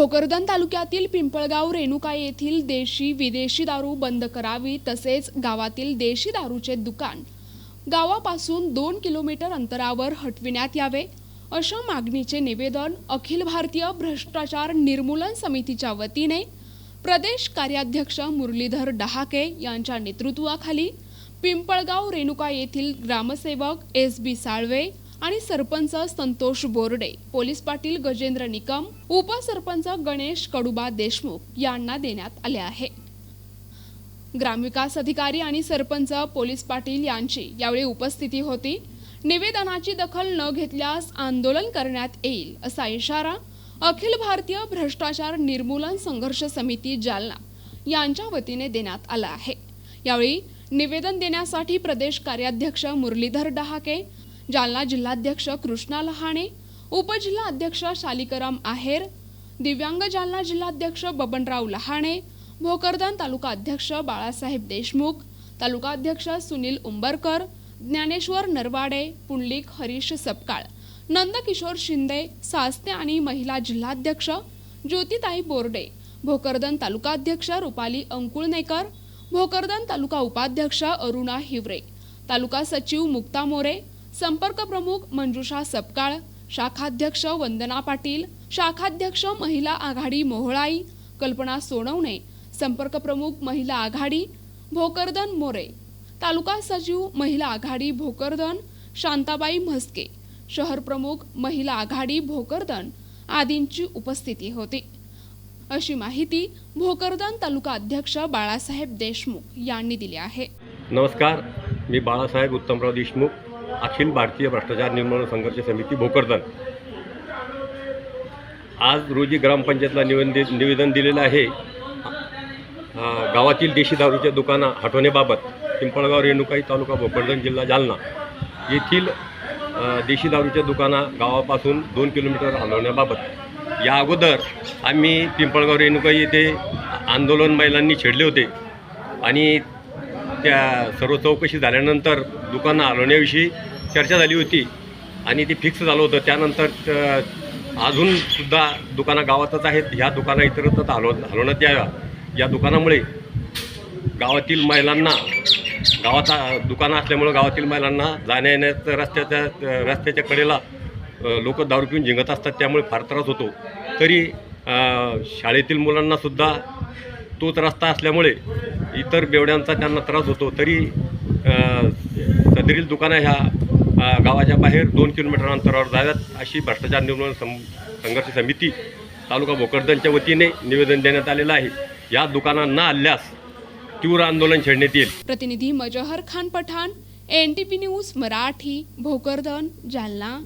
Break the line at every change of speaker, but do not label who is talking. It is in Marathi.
भोकरदन तालुक्यातील पिंपळगाव रेणुका येथील देशी विदेशी दारू बंद करावी तसेच गावातील देशी दारूचे दुकान गावापासून दोन किलोमीटर अंतरावर हटविण्यात यावे अशा मागणीचे निवेदन अखिल भारतीय भ्रष्टाचार निर्मूलन समितीच्या वतीने प्रदेश कार्याध्यक्ष मुरलीधर डहाके यांच्या नेतृत्वाखाली पिंपळगाव रेणुका येथील ग्रामसेवक एस बी साळवे आणि सरपंच संतोष बोर्डे पोलीस पाटील गजेंद्र निकम उपसरपंच गणेश कडुबा देशमुख यांना देण्यात आले आहे. ग्रामविकास अधिकारी आणि सरपंच पोलीस पाटील यांची यावेळी उपस्थिती होती. निवेदनाची दखल न घेतल्यास आंदोलन करण्यात येईल असा इशारा अखिल भारतीय भ्रष्टाचार निर्मूलन संघर्ष समिती जालना यांच्या वतीने देण्यात आला आहे. यावेळी निवेदन देण्यासाठी प्रदेश कार्याध्यक्ष मुरलीधर डहाके जालना जिल्हाध्यक्ष कृष्णा लहाणे उपजिल्हा अध्यक्ष शालिकराम आहेर दिव्यांग जालना जिल्हाध्यक्ष बबनराव लहाणे भोकरदन तालुका अध्यक्ष बाळासाहेब देशमुख तालुका अध्यक्ष सुनील उंबरकर ज्ञानेश्वर नरवाडे पुंडलिक हरीश सपकाळ नंदकिशोर शिंदे सास्ते आणि महिला जिल्हाध्यक्ष ज्योतिताई बोर्डे भोकरदन तालुका अध्यक्ष रुपाली अंकुळनेकर भोकरदन तालुका उपाध्यक्ष अरुणा हिवरे तालुका सचिव मुक्ता मोरे संपर्क प्रमुख मंजुषा सपकाळ शाखाध्यक्ष वंदना पाटील शाखाध्यक्ष महिला आघाडी मोहळाई कल्पना सोनवणे संपर्क प्रमुख महिला आघाडी भोकरदन मोरे तालुका सचिव महिला आघाडी भोकरदन शांताबाई म्हस्के शहर प्रमुख महिला आघाडी भोकरदन आदींची उपस्थिती होती. अशी माहिती भोकरदन तालुका अध्यक्ष बाळासाहेब देशमुख यांनी दिली आहे.
नमस्कार मी बाळासाहेब उत्तमराव देशमुख अखिल भारतीय भ्रष्टाचार निर्मूलन संघर्ष समिती भोकरदन. आज रोजी ग्रामपंचायतला निवेदन निवेदन दिलेलं आहे गावातील देशी दारूच्या दुकानं हटवण्याबाबत पिंपळगाव रेणुकाई तालुका भोकरदन जिल्हा जालना. येथील देशी दारूच्या दुकानं गावापासून दोन किलोमीटर हलवण्याबाबत. या अगोदर आम्ही पिंपळगाव रेणुकाई येथे आंदोलन महिलांनी छेडले होते. आणि त्या सर्व चौकशी झाल्यानंतर दुकानं हलवण्याविषयी चर्चा झाली होती आणि ते फिक्स झालं होतं. त्यानंतर अजूनसुद्धा दुकानं गावातच आहेत. ह्या दुकानं इतरत्रच हलव हलवण्यात याव्या या दुकानामुळे गावातील महिलांना गावाचा दुकानं असल्यामुळं गावातील महिलांना जाण्या येण्याचं रस्त्याच्या रस्त्याच्या कडेला लोक दारू पिऊन झिंगत असतात. त्यामुळे फार त्रास होतो. तरी शाळेतील मुलांनासुद्धा तोच रस्ता असल्यामुळे इतर बेवड्यांचा त्यांना त्रास होतो तरी सदरील दुकानं ह्या गावाच्या बाहेर दोन किलोमीटर अंतरावर जाव्यात अशी भ्रष्टाचार निर्मूलन सं संघर्ष समिती तालुका भोकरदनच्या वतीने निवेदन देण्यात आलेलं आहे. या दुकानांना आल्यास तीव्र आंदोलन छेडण्यात येईल.
प्रतिनिधी Mazhar Khan Pathan N T P news Marathi Bhokardan Jalna.